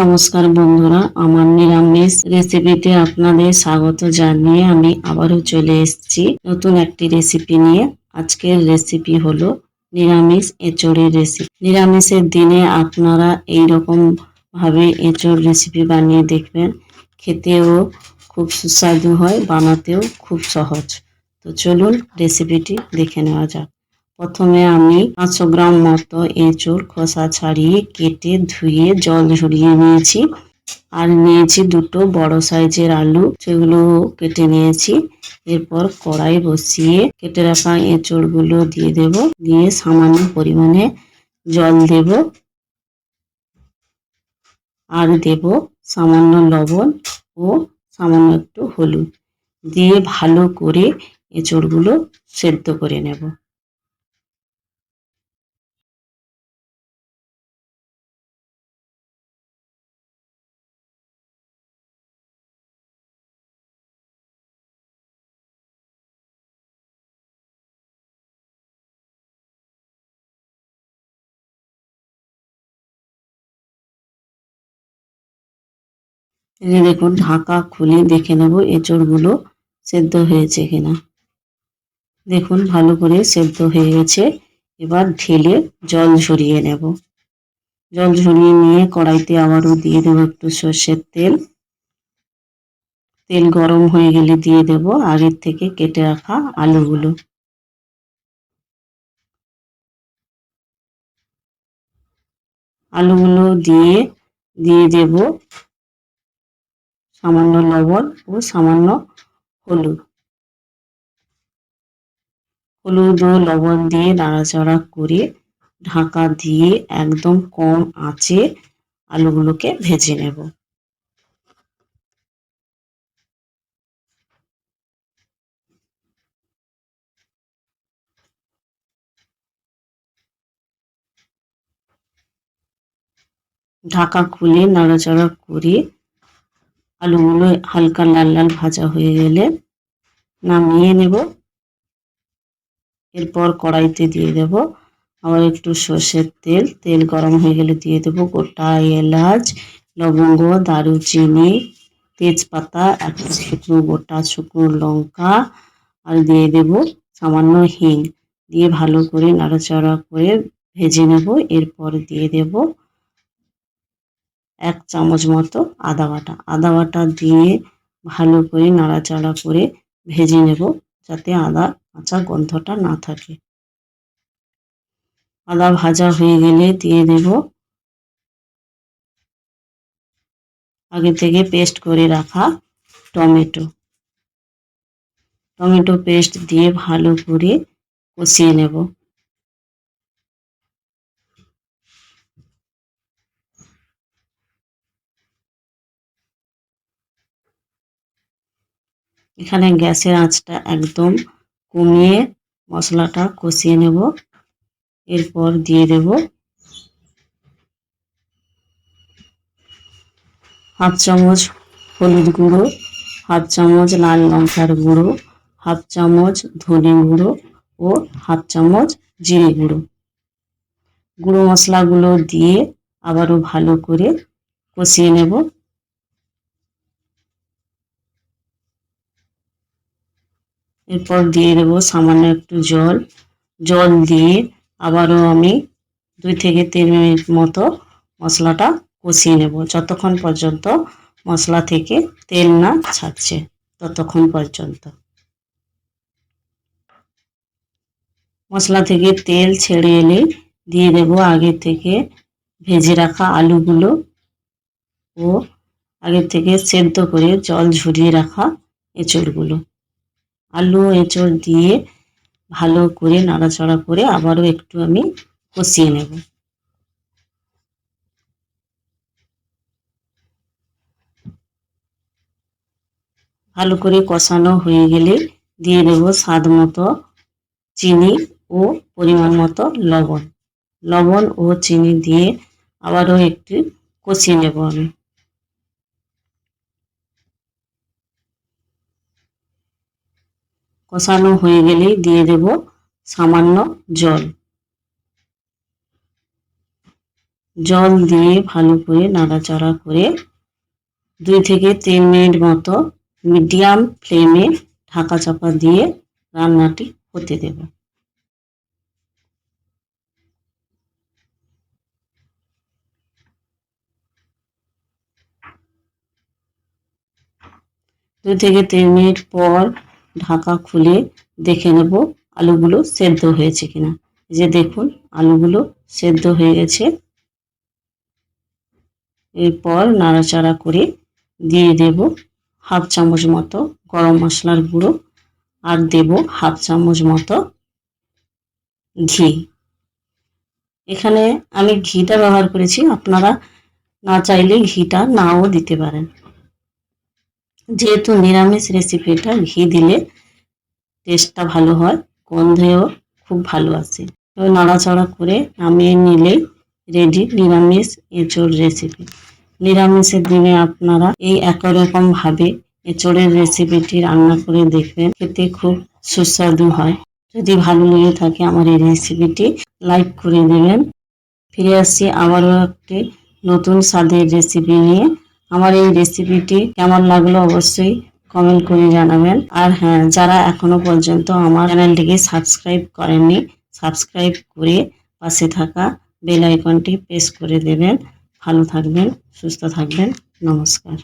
নমস্কার বন্ধুরা, আমার নিরামিষ রেসিপিতে আপনাদের স্বাগত জানিয়ে আমি আবারও চলে এসেছি নতুন একটি রেসিপি নিয়ে। আজকের রেসিপি হলো নিরামিষ এঁচড়ের রেসিপি নিরামিষের দিনে আপনারা এই রকম ভাবে এঁচড় রেসিপি বানিয়ে দেখবেন। খেতেও খুব সুস্বাদু হয়, বানাতেও খুব সহজ। তো চলুন রেসিপিটি দেখে নেওয়া যাক। প্রথমে আমি পাঁচশো গ্রাম মতো এঁচড় খোসা ছাড়িয়ে কেটে ধুয়ে জল ঝরিয়ে নিয়েছি। আর নিয়েছি দুটো বড় সাইজের আলু, সেগুলো কেটে নিয়েছি। এরপর কড়াই বসিয়ে কেটে রাখা এঁচড়গুলো দিয়ে দেব। দিয়ে সামান্য পরিমাণে জল দেব। আর দেব সামান্য লবণ ও সামান্য একটু হলুদ। দিয়ে ভালো করে এঁচড়গুলো সেদ্ধ করে নেব। এই দেখুন, ঢাকা খুলে দেখে নেব এঁচড়গুলো সেদ্ধ হয়েছে কিনা। দেখুন, ভালো করে সেদ্ধ হয়ে গেছে। এবার ঢেলে জল ঝরিয়ে নেব। জল ঝরিয়ে নিয়ে কড়াইতে আবারও দিয়ে দেবো একটু সর্ষের তেল। তেল গরম হয়ে গেলে দিয়ে দেব আগের থেকে কেটে রাখা আলুগুলো। আলুগুলো দিয়ে দিয়ে দেব সামান্য লবণ ও সামান্য হলুদ। হলুদ ও লবণ দিয়ে নাড়াচাড়া করে ঢাকা দিয়ে একদম কম আঁচে আলুগুলোকে ভেজে নেব। ঢাকা খুলে নাড়াচাড়া করে আলুগুলো হালকা লাল লাল ভাজা হয়ে গেলে নামিয়ে নেব। এরপর কড়াইতে দিয়ে দেব। আবার একটু সর্ষের তেল তেল গরম হয়ে গেলে দিয়ে দেব গোটা এলাচ, লবঙ্গ, দারুচিনি, তেজপাতা একটা শুকনো গোটা শুকনো লঙ্কা আর দিয়ে দেব সামান্য হিং। দিয়ে ভালো করে নাড়াচাড়া করে ভেজে নেব। এরপর দিয়ে দেব এক চামচ মতো আদা বাটা। আদা বাটা দিয়ে ভালো করে নাড়াচাড়া করে ভেজে নেব যাতে আদা কাঁচা গন্ধটা না থাকে। আদা ভাজা হয়ে গেলে দিয়ে দেব আগে থেকে পেস্ট করে রাখা টমেটো। টমেটো পেস্ট দিয়ে ভালো করে কষিয়ে নেব। এখানে গ্যাসের আঁচটা একদম কমিয়ে মশলাটা কষিয়ে নেব। এরপর দিয়ে দেব হাফ চামচ হলুদ গুঁড়ো, হাফ চামচ লাল লঙ্কার গুঁড়ো, হাফ চামচ ধনে গুঁড়ো ও হাফ চামচ জিরে গুঁড়ো। গুঁড়ো মশলাগুলো দিয়ে আবারও ভালো করে কষিয়ে নেব। এরপর দিয়ে দেব সামান্য একটু জল। জল দিয়ে আবারও আমি দুই থেকে তিন মিনিট মতো মশলাটা কষিয়ে নেব। যতক্ষণ পর্যন্ত মশলা থেকে তেল না ছাড়ছে, ততক্ষণ পর্যন্ত। মশলা থেকে তেল ছেড়ে এলে দিয়ে দেব আগে থেকে ভেজে রাখা আলুগুলো ও আগে থেকে সেদ্ধ করে জল ঝরিয়ে রাখা এঁচড়গুলো। আলু, এঁচড় দিয়ে ভালো করে নাড়াচাড়া করে আবারও একটু আমি কষিয়ে নেব। ভালো করে কষানো হয়ে গেলে দিয়ে দেব স্বাদ মতো চিনি ও পরিমাণ মতো লবণ। লবণ ও চিনি দিয়ে আবারও একটু কষিয়ে নেব আমি। কষানো হয়ে গেলেই দিয়ে দেব সামান্য জল। জল দিয়ে ভালো করে নাড়াচাড়া করে দুই থেকে তিন মিনিট মতো মিডিয়াম ফ্লেমে ঢাকা চাপা দিয়ে রান্নাটি হতে দেব। দুই থেকে তিন মিনিট পর ঢাকা খুলে দেখে নেব আলুগুলো সেদ্ধ হয়েছে কিনা। যে দেখুন, আলুগুলো সেদ্ধ হয়ে গেছে। এরপর নাড়াচাড়া করে দিয়ে দেব হাফ চামচ মতো গরম মশলার গুঁড়ো আর দেব হাফ চামচ মতো ঘি। এখানে আমি ঘিটা ব্যবহার করেছি, আপনারা না চাইলে ঘিটা নাও দিতে পারেন। যেহেতু নিরামিষ রেসিপিটা ঘি দিলে টেস্টটা ভালো হয়, গন্ধেও খুব ভালো আসে। তো নাড়াচাড়া করে নামিয়ে নিলেই রেডি নিরামিষ এঁচোড় রেসিপি নিরামিষের দিনে আপনারা এই একই রকম ভাবে এঁচোড়ের রেসিপিটি রান্না করে দেখবেন, খেতে খুব সুস্বাদু হয়। যদি ভালো লেগে থাকে আমার এই রেসিপিটি লাইক করে দেবেন। ফিরে আসছি আবারও একটি নতুন স্বাদের রেসিপি নিয়ে। আমার এই রেসিপিটি কেমন লাগল অবশ্যই কমেন্ট করে জানাবেন। আর হ্যাঁ যারা এখনও পর্যন্ত আমার চ্যানেলটিকে সাবস্ক্রাইব করেননি সাবস্ক্রাইব করে পাশে থাকা বেল আইকনটি প্রেস করে দেবেন। ভালো থাকবেন, সুস্থ থাকবেন। নমস্কার।